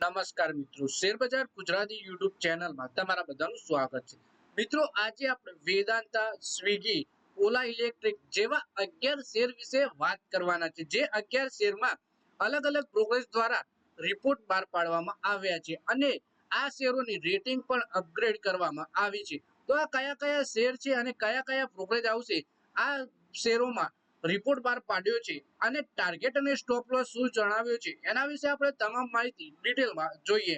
નમસ્કાર મિત્રો. શેરબજાર ગુજરાતી યુટ્યુબ ચેનલમાં તમારા બધાનું સ્વાગત છે. મિત્રો, આજે આપણે વેદાંતા સ્વિગી ઓલા ઇલેક્ટ્રિક જેવા અગિયાર શેર વિશે વાત કરવાના છે. જે અગિયાર શેરમાં અલગ અલગ બ્રોકરેજ દ્વારા રિપોર્ટ બહાર પાડવામાં આવ્યા છે અને આ શેરોની રેટિંગ પણ અપગ્રેડ કરવામાં આવી છે. તો આ કયા કયા શેર છે અને કયા કયા બ્રોકરેજ આવશે? આ શેરોમાં રિપોર્ટ બહાર પાડ્યો છે અને ટાર્ગેટ અને સ્ટોપ લોસ શું જણાવ્યો છે એના વિશે આપણે તમામ માહિતી ડિટેલમાં જોઈએ.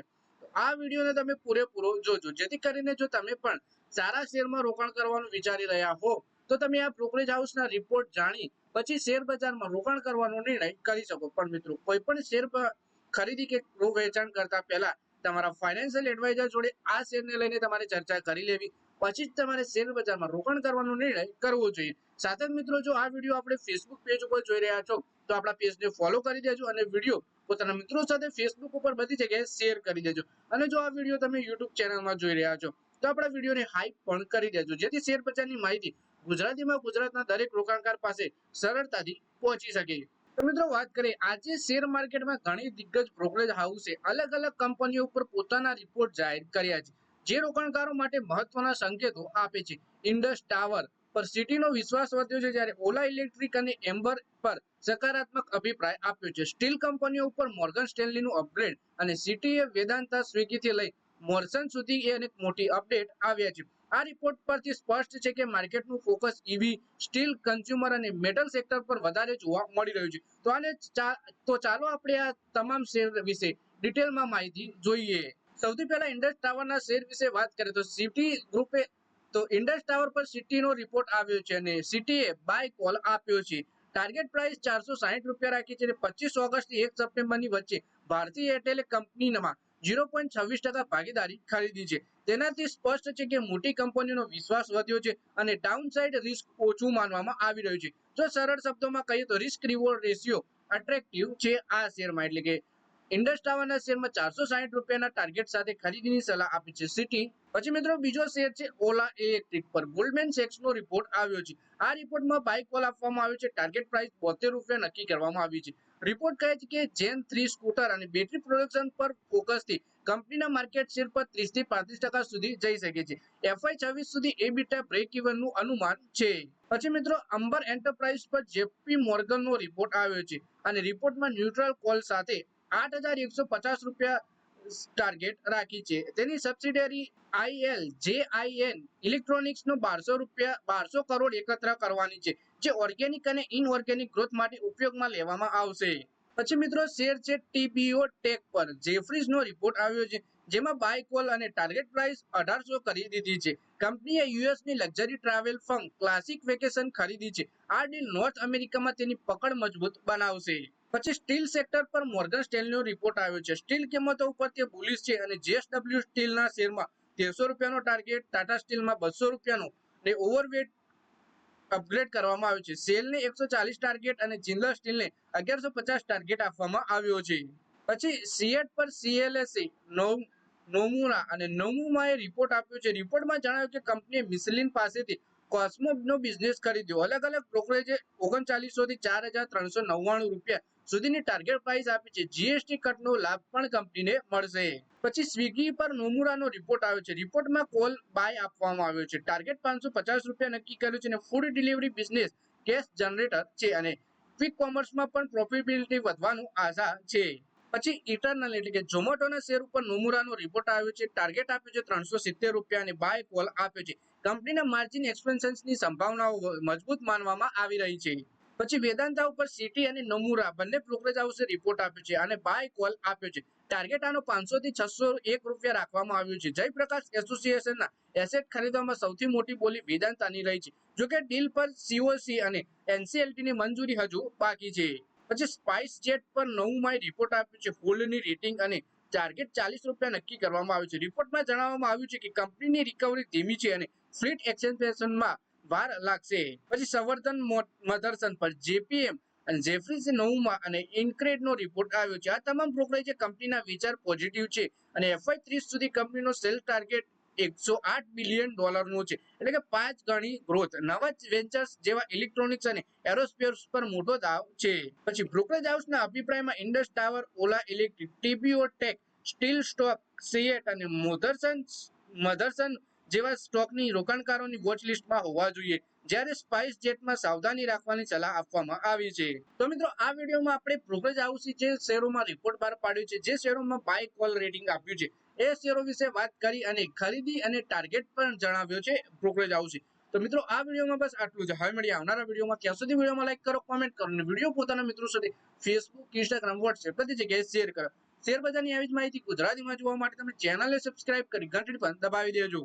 આ વિડીયોને તમે પૂરેપૂરો જોજો. જેથી કરીને જો તમે પણ સારા શેરમાં રોકાણ કરવાનું વિચારી રહ્યા હો, તો તમે આ બ્રોકરેજ હાઉસના રિપોર્ટ જાણી પછી શેર બજારમાં રોકાણ કરવાનો નિર્ણય કરી શકો. પણ મિત્રો, કોઈ પણ શેર ખરીદી કે વેચાણ કરતા પહેલા તમારા ફાઇનાન્શિયલ એડવાઇઝર જોડે આ શેરને લઈને તમારે ચર્ચા કરી લેવી. પછી જ તમારે શેર બજારમાં રોકાણ કરવાનો નિર્ણય કરવો જોઈએ. સાથે મિત્રો, જો આ વીડિયો આપણે ફેસબુક પેજ ઉપર જોઈ રહ્યા છો, તો આપણા પેજને ફોલો કરી દેજો અને વીડિયો પોતાના મિત્રો સાથે ફેસબુક ઉપર બધી જગ્યાએ શેર કરી દેજો. અને જો આ વીડિયો તમે યુટ્યુબ ચેનલમાં જોઈ રહ્યા છો, તો આપણા વિડીયોને હાઈપ પણ કરી દેજો. જેથી શેર બજારની માહિતી ગુજરાતીમાં ગુજરાતના દરેક રોકાણકાર પાસે સરળતાથી પહોંચી શકે. તો મિત્રો, વાત કરીએ, આજે શેર માર્કેટમાં ઘણી દિગ્ગજ બ્રોકરેજ હાઉસે અલગ અલગ કંપનીઓ ઉપર પોતાના રિપોર્ટ જાહેર કર્યા છે. જે રોકાણકારો માટે મહત્વના સંકેતો આપે છે. ઇન્ડસ ટાવર પર સિટીનો વિશ્વાસ વધ્યો છે જ્યારે ઓલા ઇલેક્ટ્રિક અને એમ્બર પર સકારાત્મક અભિપ્રાય આપ્યો છે. સ્ટીલ કંપનીઓ ઉપર મોર્ગન સ્ટેનલીનું અપગ્રેડ અને સિટીએ વેદાંતા સ્વીગીથી લઈ મોર્સન સુધી એ અનેક મોટી અપડેટ આવ્યા છે. આ રિપોર્ટ પરથી સ્પષ્ટ છે કે માર્કેટનું ફોકસ ઈવી સ્ટીલ કન્ઝ્યુમર અને મેટલ સેક્ટર પર વધારે જોવા મળી રહ્યું છે. તો આને તો ચાલો આપણે આ તમામ શેર વિશે ડિટેલમાં માહિતી જોઈએ. સૌથી પહેલા ઇન્ડસ ટાવરના શેર વિશે વાત કરીએ તો સિટી ગ્રુપે તો ઇન્ડસ ટાવર પર સિટીનો રિપોર્ટ આવ્યો છે અને સિટીએ બાય કોલ આપ્યો છે. ટાર્ગેટ પ્રાઇસ ચારસો સાહીઠ રૂપિયા રાખી છે પચીસ ઓગસ્ટ એક સપ્ટેમ્બરની વચ્ચે ભારતીય એરટેલે કંપનીમાં ઝીરો પોઈન્ટ છવ્વીસ ટકા ભાગીદારી ખરીદી છે. તેનાથી સ્પષ્ટ છે કે મોટી કંપનીનો વિશ્વાસ વધ્યો છે અને ડાઉનસાઇડ રિસ્ક ઓછું માનવામાં આવી રહ્યું છે. જો સરળ શબ્દોમાં કહીએ તો રિસ્ક રિવોર્ડ રેશિયો અટ્રેક્ટિવ છે આ શેરમાં. એટલે કે ઇન્ડસ ટાવરના શેરમાં ચારસો સાહીઠ રૂપિયાના ટાર્ગેટ સાથે ખરીદીની સલાહ આપી છે સિટી. પછી મિત્રો બીજો શેર છે ઓલા ઇલેક્ટ્રિક પર. ગોલ્ડમેન સેક્સનો રિપોર્ટ આવ્યો છે. આ રિપોર્ટમાં બાય કોલ આપવામાં આવ્યો છે. ટાર્ગેટ પ્રાઇસ બોતેર રૂપિયા નક્કી કરવામાં આવી છે. રિપોર્ટ કહે છે કે જેન થ્રી સ્કૂટર અને બેટરી પ્રોડક્શન પર ફોકસથી કંપનીના માર્કેટ શેર પર ત્રીસથી પાંત્રીસ ટકા સુધી જઈ શકે છે. એફઆઈ છવ્વીસ સુધી એબીટા બ્રેક ઇવનનું અનુમાન છે. પછી મિત્રો અંબર એન્ટરપ્રાઇઝ પર જેપી મોર્ગનનો રિપોર્ટ આવ્યો છે. અને રિપોર્ટમાં ન્યુટ્રલ કોલ સાથે આઠ હજાર એકસો પચાસ રૂપિયા ટાર્ગેટ રાખી છે. તેની subsidiary IL J IN electronics નો બારસો રૂપિયા, બારસો કરોડ એકત્ર કરવાની છે, જે ઓર્ગેનિક અને ઇનઓર્ગેનિક ગ્રોથ માટે ઉપયોગમાં લેવામાં આવશે. પછી મિત્રો, શેર છે ટીબીઓ ટેક પર. જેફરીઝ નો રિપોર્ટ આવ્યો છે, જેમાં બાય કોલ અને ટાર્ગેટ પ્રાઇસ અઢારસો કરી દીધી છે. કંપનીએ યુએસની luxury travel fund classic vacation ખરીદી છે. આ ડીલ નોર્થ અમેરિકામાં તેની પકડ મજબૂત બનાવશે. પછી સ્ટીલ સેક્ટર પર મોર્ગન સ્ટેલનો રિપોર્ટ આવ્યો છે. સ્ટીલ કિંમતો ઉપર તે બુલિશ છે અને જેએસડબલ્યુ સ્ટીલના શેરમાં તેરસો રૂપિયાનો ટાર્ગેટ ટાટા સ્ટીલમાં બસો રૂપિયાનો ને ઓવરવેટ અપગ્રેડ કરવામાં આવ્યો છે. સેલને એકસો ચાલીસ ટાર્ગેટ અને જિંદલ સ્ટીલને અગિયારસો પચાસ ટાર્ગેટ આપવામાં આવ્યો છે. પછી સીએટ પર સીએલએસએ નવ નોમુરા અને નોમુમાએ રિપોર્ટ આપ્યો છે. રિપોર્ટમાં જણાવ્યું કે કંપનીએ મિસલિન પાસેથી કોસ્મોનો બિઝનેસ ખરીદ્યો અલગ અલગ બ્રોકરેજે ઓગણચાલીસો થી ચાર હજાર ત્રણસો નવ્વાણું રૂપિયા સુધીની ટાર્ગેટ પ્રાઇસ આપી છે. જીએસટી કટનો લાભ પણ કંપનીને મળશે. પછી સ્વિગી પર નોમુરાનો રિપોર્ટ આવ્યો છે. રિપોર્ટમાં કોલ બાય આપવામાં આવ્યો છે. ટાર્ગેટ પાંચસો પચાસ રૂપિયા નક્કી કર્યું છે અને food delivery business cash generator છે અને ક્વિક કોમર્સમાં પણ પ્રોફિટેબિલિટી વધવાનું આશા છે. પછી ઇટરનલ એટલે કે ઝોમેટોના શેર ઉપર નોમુરાનો રિપોર્ટ આવ્યો છે. ટાર્ગેટ આપ્યો છે ત્રણસો સિત્તેર રૂપિયા બાય કોલ આપ્યો છે. કંપનીના માર્જિન એક્સપેન્શન્સની સંભાવનાઓ મજબૂત માનવામાં આવી રહી છે. પછી વેદાંતા ઉપર સિટી અને નમુરા બંને બ્રોકરેજ હાઉસે રિપોર્ટ આપ્યો છે અને બાય કોલ આપ્યો છે. ટાર્ગેટ આનો પાંચસો થી છસો એક રૂપિયા રાખવામાં આવ્યું છે. જયપ્રકાશ એસોસિએશનના એસેટ ખરીદવામાં સૌથી મોટી બોલી વેદાંતાની રહી છે. જોકે ડીલ પર સીઓસી અને એનસીએલટીની મંજૂરી હજુ બાકી છે. પછી સ્પાઇસ જેટ પર નવું માય રિપોર્ટ આપ્યો છે. ફૂલની રેટિંગ અને ટાર્ગેટ ચાલીસ રૂપિયા નક્કી કરવામાં આવ્યું છે. રિપોર્ટમાં જણાવવામાં આવ્યું છે કે કંપનીની રિકવરી ધીમી છે અને ફ્લીટ એક્સપેન્શનમાં વાર લાગશે. પછી સંવર્ધન મધરસન પર જેપીએમ અને જેફરીઝ નવમાં અને ઇન્ક્રેડનો રિપોર્ટ આવ્યો છે. આ તમામ બ્રોકરેજ કંપનીના વિચાર પોઝિટિવ છે અને એફઆઈ ત્રીસ સુધી કંપનીનો સેલ ટાર્ગેટ એકસો આઠ બિલિયન ડોલરનો છે. એટલે કે પાંચ ગણી ગ્રોથ નવા વેન્ચર્સ જેવા ઇલેક્ટ્રોનિક્સ અને એરોસ્પેસ પર મોટો દાવ છે. પછી બ્રોકરેજ હાઉસના અભિપ્રાયમાં Indus tower, Ola electric, TPO, tech, steel stock, CEAT અને મોધરસન, મધરસન જેવા સ્ટોકની રોકાણકારોની વોચ લિસ્ટમાં હોવા જોઈએ. જ્યારે સ્પાઇસ જેટમાં સાવધાની રાખવાની સલાહ આપવામાં આવી છે. તો મિત્રો, આ વિડીયોમાં આપણે પ્રોગ્રેસ હાઉસી જે શેરોમાં રિપોર્ટ બહાર પાડ્યો છે, જે શેરોમાં બાય કોલ રેટિંગ આપ્યું છે. એ શેરો વિશે વાત કરી અને ખરીદી અને ટાર્ગેટ પણ જણાવ્યો છે બ્રોકરેજ હાઉસી તો મિત્રો, આ વિડીયોમાં બસ આટલું જ. હવે મળીએ આવનારા વિડીયોમાં. ત્યાં સુધી વિડીયોમાં લાઈક કરો કોમેન્ટ કરો અને વીડિયો પોતાના મિત્રો સાથે ફેસબુક ઇન્સ્ટાગ્રામ વોટ્સએપ બધી જગ્યાએ શેર કરો. શેરબજારની આવી જ માહિતી ગુજરાતીમાં જોવા માટે તમે ચેનલને સબસ્ક્રાઇબ કરી ઘંટડી પણ દબાવી દેજો.